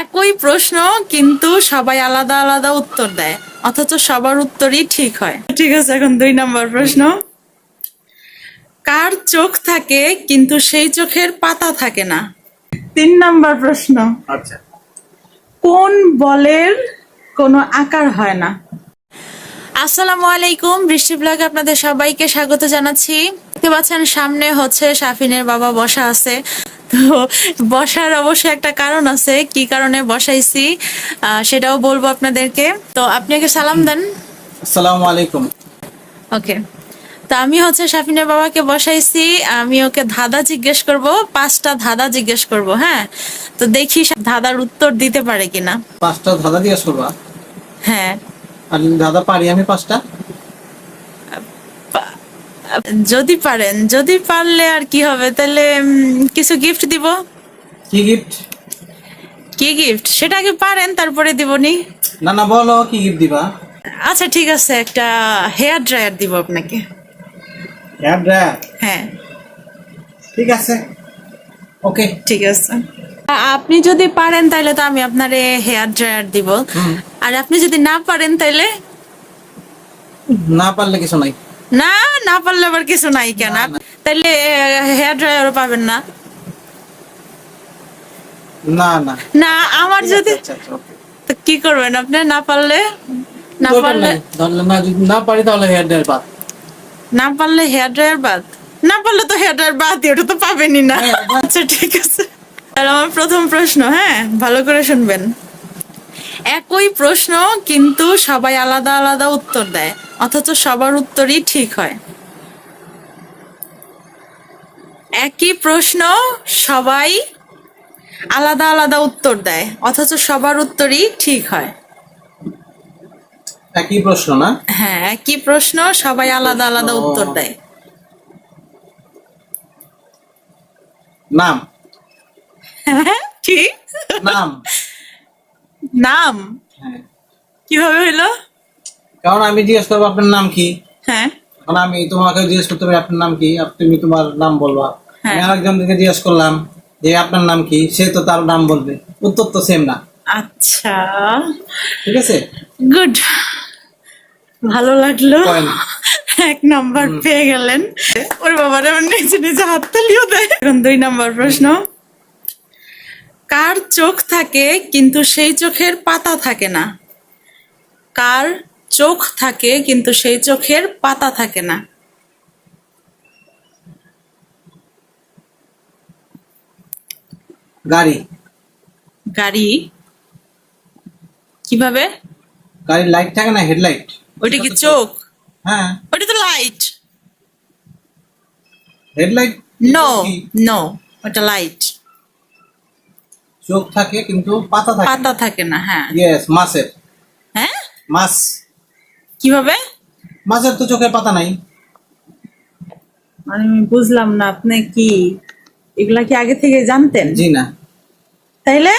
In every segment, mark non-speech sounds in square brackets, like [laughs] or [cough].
একই প্রশ্ন কিন্তু সবাই আলাদা আলাদা উত্তর দেয় অথচ সবার উত্তরই ঠিক হয়। ঠিক আছে এখন দুই নম্বর প্রশ্ন। কার চোখ থাকে কিন্তু সেই চোখের পাতা থাকে না? তিন নম্বর প্রশ্ন। আচ্ছা। কোন বলের কোনো আকার হয় না? আসসালামু আলাইকুম বৃষ্টি ব্লগে আপনাদের সবাইকে স্বাগত জানাচ্ছি। দেখতে পাচ্ছেন সামনে হচ্ছে সাফিনের বাবা বসা আছে। তো বসার অবশ্যই একটা কারণ আছে কি কারণে বসাইছি সেটাও বলব আপনাদেরকে। তো আপনি আগে সালাম দেন। আসসালামু আলাইকুম। ওকে। তো আমি হচ্ছে সাফিনের বাবাকে বসাইছি আমি ওকে ধাঁধা জিজ্ঞেস করব পাঁচটা ধাঁধা জিজ্ঞেস করব হ্যাঁ? তো দেখি ধাঁধার উত্তর দিতে পারে কিনা। পাঁচটা ধাঁধা দিয়ে করবা? হ্যাঁ। আর ধাঁধা পারি আমি পাঁচটা? যদি পারেন যদি পারলে আর কি হবে? তাহলে কিছু গিফট দিব? কি গিফট কি গিফট সেটা আগে পারেন তারপরে দিবনি না। না বলো কি গিফট দিবা? আচ্ছা ঠিক আছে একটা হেয়ার ড্রায়ার দিব আপনাকে। হেয়ার ড্রায়ার হ্যাঁ। ঠিক আছে। ওকে ঠিক আছে। আপনি যদি পারেন তাহলে তো আমি আপনারে হেয়ার ড্রায়ার দিব। আর আপনি যদি না পারেন তাহলে? না পারলে কিছু নাই। না না পারলে আবার কিছু নাই কেন। তাহলে হেয়ার ড্রায়ারও পাবেন না। না না। না আমার যদি আচ্ছা আচ্ছা তো কি করবেন আপনি? না পারলে? না পারলে না যদি না পারি তাহলে হেয়ার ড্রায়ার বাদ। না পারলে হেয়ার ড্রায়ার বাদ? না পারলে তো হেয়ার ড্রায়ার বাদ ওটা তো পাবেনই না। হ্যাঁ, আচ্ছা ঠিক আছে। আর আমার প্রথম প্রশ্ন হ্যাঁ? ভালো করে শুনবেন। একই প্রশ্ন কিন্তু সবাই আলাদা আলাদা উত্তর দেয় অথচ সবার উত্তরই ঠিক হয়। একই প্রশ্ন সবাই আলাদা আলাদা উত্তর দেয় অথচ সবার উত্তরই ঠিক হয়। একই প্রশ্ন না? হ্যাঁ একই প্রশ্ন সবাই আলাদা আলাদা উত্তর দেয়। নাম। ঠিক। নাম। নাম? কীভাবে হইল? কারণ আমি জিজ্ঞেস করব আপনার নাম কি? হ্যাঁ। এখন আমি তোমাকে জিজ্ঞেস করতে পারি আপনার নাম কি? তুমি তোমার নাম বলবা। হ্যাঁ। আমি আরেকজনকে জিজ্ঞেস করলাম যে আপনার নাম কি? সে তো তার নাম বলবে। উত্তর তো সেম না। আচ্ছা। ঠিক আছে? গুড ভালো লাগল। এক নাম্বার পেয়ে গেলেন। ওর বাবার আমার নিচে নিচে হাত তালিও দেয়। এখন দুই নাম্বার প্রশ্ন। কার চোখ থাকে কিন্তু সেই চোখের পাতা থাকে না। কার চোখ থাকে কিন্তু সেই চোখের পাতা থাকে না। গাড়ি। গাড়ি? কীভাবে? গাড়ির লাইট থাকে না হেডলাইট ওইটা কি চোখ? হ্যাঁ। ওইটা তো লাইট হেডলাইট নো নো ওটা লাইট চোখ থাকে কিন্তু পাতা থাকে। পাতা থাকে না হ্যাঁ। ইয়েস মাছের। হ্যাঁ? মাছ। কীভাবে? মাছের তো চোখের পাতা নাই। আমি বুঝলাম না আপনি কি এগুলা কি আগে থেকে জানতেন? জি না। তাইলে?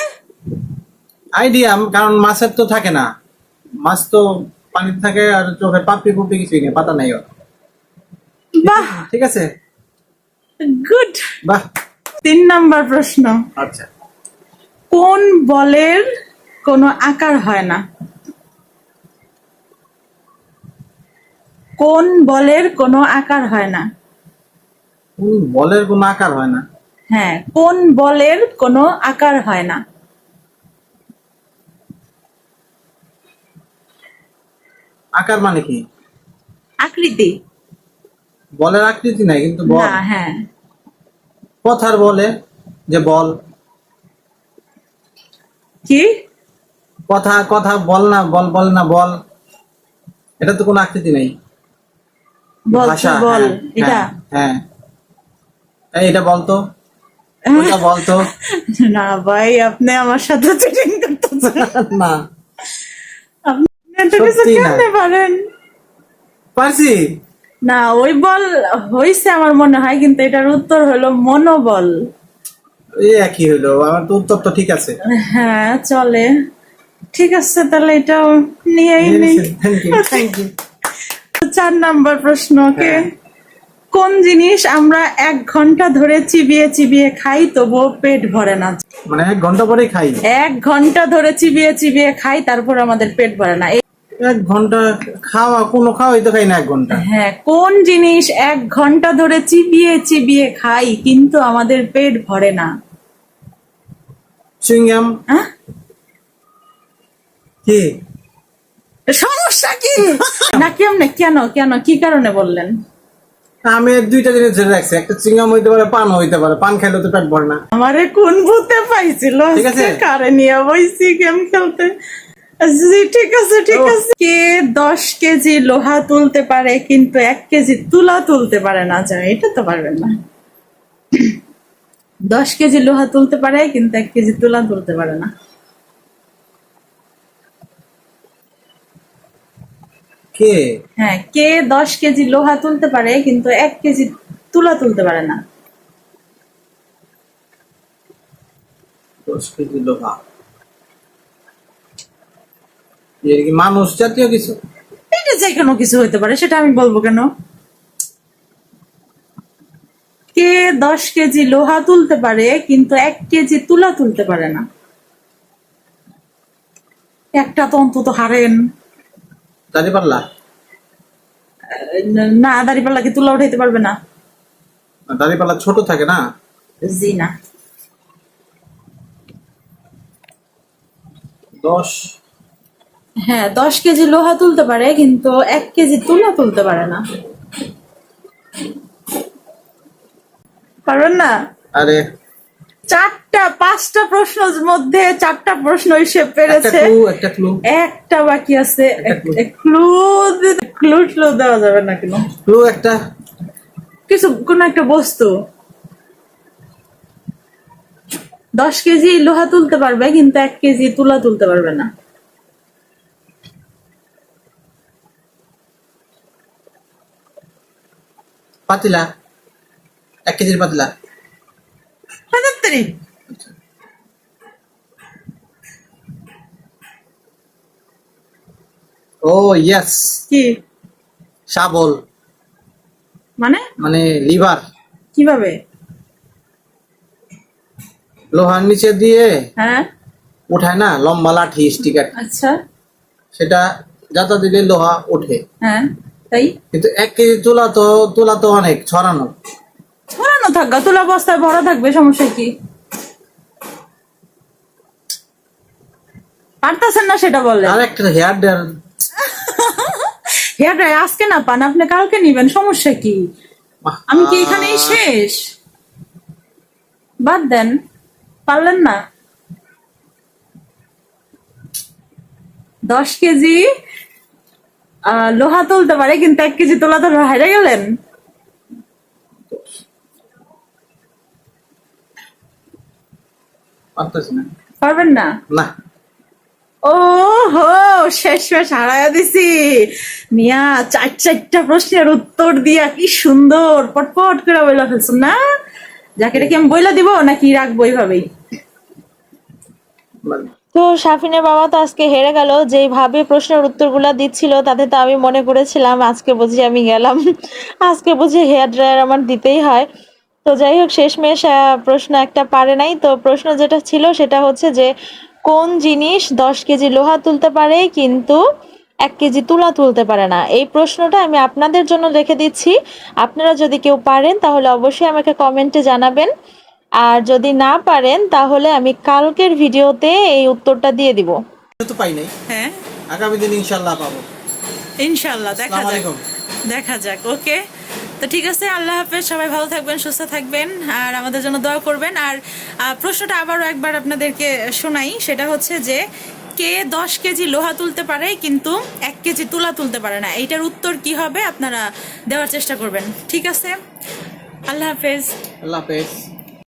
আইডিয়া কারণ মাছের তো থাকে না। মাছ তো পানিতে থাকে আর চোখে পাপড়ি পুপড়ি কিছুই নেই পাতা নাই ওর। বাহ! ঠিক আছে? গুড বাহ! তিন নাম্বার প্রশ্ন। আচ্ছা। কোন বলের কোনো আকার হয় না? কোন বলের কোনো আকার হয় না? কোন বলের কোনো আকার হয় না? হ্যাঁ কোন বলের কোনো আকার হয় না? আকার মানে কি? আকৃতি। বলের আকৃতি নাই কিন্তু বল। হ্যাঁ। কথার বলে যে বল। কি? কথা কথা বল না বল বল না বল। এটা তো কোনো আকৃতি নেই। বল বল হ্যাঁ, এটা? হ্যাঁ। হ্যাঁ এই, এটা বলতো ওটা বলতো [laughs] না ভাই আপনি আমার সাথে চিটিং করতেছেন। [laughs] না। আপনি এত কিছু সত্যি পারেন? পারছি। না ওই বল হইছে আমার মনে হয় কিন্তু এটার উত্তর হলো মনোবল। এই একই হলো আমার তো উত্তর তো ঠিক আছে। হ্যাঁ চলে। ঠিক আছে তাহলে এটাও নিয়েই নেই। থ্যাংক ইউ চার নাম্বার প্রশ্ন ওকে? হ্যাঁ। কোন জিনিস আমরা এক ঘণ্টা ধরে চিবিয়ে চিবিয়ে খাই তবুও পেট ভরে না? মানে এক ঘণ্টা পরেই খাই? এক ঘণ্টা ধরে চিবিয়ে চিবিয়ে খাই তারপর আমাদের পেট ভরে না। এক ঘণ্টা খাওয়া কোনো খাওয়াই তো খাই না এক ঘণ্টা। হ্যাঁ কোন জিনিস এক ঘণ্টা ধরে চিবিয়ে চিবিয়ে খাই কিন্তু আমাদের পেট ভরে না। চুইংগাম হ্যাঁ? কি? সমস্যা কি? না কেমনে? কেন? কেন? কি কারণে বললেন? আমি দুইটা জিনিস ধরে রাখছি। একটা চুইংগাম হইতে পারে পান হইতে পারে। পান খাইলে তো পেট ভরে না। আমারে কোন ভূতে পাইছিল? ঠিক আছে। কারে নিয়ে বইছি গেম খেলতে? জি ঠিক আছে ঠিক আছে। কে দশ কেজি লোহা তুলতে পারে কিন্তু এক কেজি তুলা তুলতে পারে না যায় এটা তো পারবেন না। দশ কেজি লোহা তুলতে পারে কিন্তু এক কেজি তুলা তুলতে পারে না। কে? হ্যাঁ কে দশ কেজি লোহা তুলতে পারে কিন্তু এক কেজি তুলা তুলতে পারে না। দশ কেজি লোহা। মানুষ জাতীয় কিছু? এটা যে কোনো কিছু হতে পারে সেটা আমি বলব কেন? কে দশ কেজি লোহা তুলতে পারে কিন্তু এক কেজি তুলা তুলতে পারে না। একটা তো অন্তত হারেন। পারলা না দাঁড়িপাল্লা কি তুলা উঠাইতে পারবে না? দাড়িপাল্লা ছোট থাকে না? জি না। দশ হ্যাঁ দশ কেজি লোহা তুলতে পারে কিন্তু এক কেজি তুলা তুলতে পারে না। পারবেন না? আরে। চারটা পাঁচটা প্রশ্ন মধ্যে চারটা প্রশ্ন একটা পেরেছে। একটা বাকি আছে। ক্লু ক্লু ক্লু দেওয়া যাবে না কেন? ক্লু একটা। কিছু কোন একটা বস্তু। দশ কেজি লোহা তুলতে পারবে কিন্তু এক কেজি তুলা তুলতে পারবে না। পাতিলা এক কেজির পাতিলা। হাজার ও ইয়েস কি? শাবল। মানে? মানে লিভার। কীভাবে? লোহার নিচে দিয়ে হ্যাঁ। উঠায় না লম্বা লাঠি স্টিকার আচ্ছা। সেটা যাতা দিলে লোহা ওঠে। হ্যাঁ। তাই? কিন্তু এক কেজি তুলা তো তুলা তো অনেক ছড়ানো। ছড়ানো থাকবে তুলা বস্তায় ভরা থাকবে সমস্যা কি? পারতেছেন না সেটা আর একটা হেয়ার ড্রায়ার। [laughs] হেয়ার ড্রাই আজকে না পান আপনি কালকে নিবেন সমস্যা কি? আমি কি এখানেই শেষ? বাদ দেন পারলেন না? দশ কেজি লোহা তুলতে পারে কিন্তু এক কেজি তোলা তো হাইরে গেলেন? পারবেন না? না। ও হো শেষ শেষ হারাইয়া দিছি। মিয়া চার চারটা প্রশ্নের উত্তর দিয়া কি সুন্দর পটপট করে বইলা ফেলছেন না? যাকে কি আমি বইলা দিব নাকি রাখব এইভাবেই? তো সাফিনের বাবা তো আজকে হেরে গেল। যেইভাবে প্রশ্নের উত্তরগুলো দিচ্ছিল, তাতে তো আমি মনে করেছিলাম, আজকে বুঝি আমি গেলাম। আজকে বুঝি হেয়ার ড্রায়ার আমার দিতেই হয়। তো যাই হোক, শেষমেশ প্রশ্ন একটা পারে নাই। তো প্রশ্ন যেটা ছিল, সেটা হচ্ছে যে, কোন জিনিস দশ কেজি লোহা তুলতে পারে, কিন্তু এক কেজি তুলা তুলতে পারে না? এই প্রশ্নটা আমি আপনাদের জন্য রেখে দিচ্ছি। আপনারা যদি কেউ পারেন, তাহলে অবশ্যই আমাকে কমেন্টে জানাবেন। আর যদি না পারেন তাহলে আমি কালকের ভিডিওতে এই উত্তরটা দিয়ে দিব। তো পাই নাই। হ্যাঁ। আগামী দিন ইনশাল্লাহ পাবো। ইনশাল্লাহ দেখা যাক। দেখা যাক ওকে। তো ঠিক আছে আল্লাহ হাফেজ সবাই ভালো থাকবেন সুস্থ থাকবেন আর আমাদের জন্য দোয়া করবেন। আর প্রশ্নটা আবারও একবার আপনাদেরকে শোনাই সেটা হচ্ছে যে কে দশ কেজি লোহা তুলতে পারে কিন্তু এক কেজি তুলা তুলতে পারে না? এইটার উত্তর কি হবে? আপনারা দেওয়ার চেষ্টা করবেন। ঠিক আছে? আল্লাহ হাফেজ। আল্লাহ হাফেজ।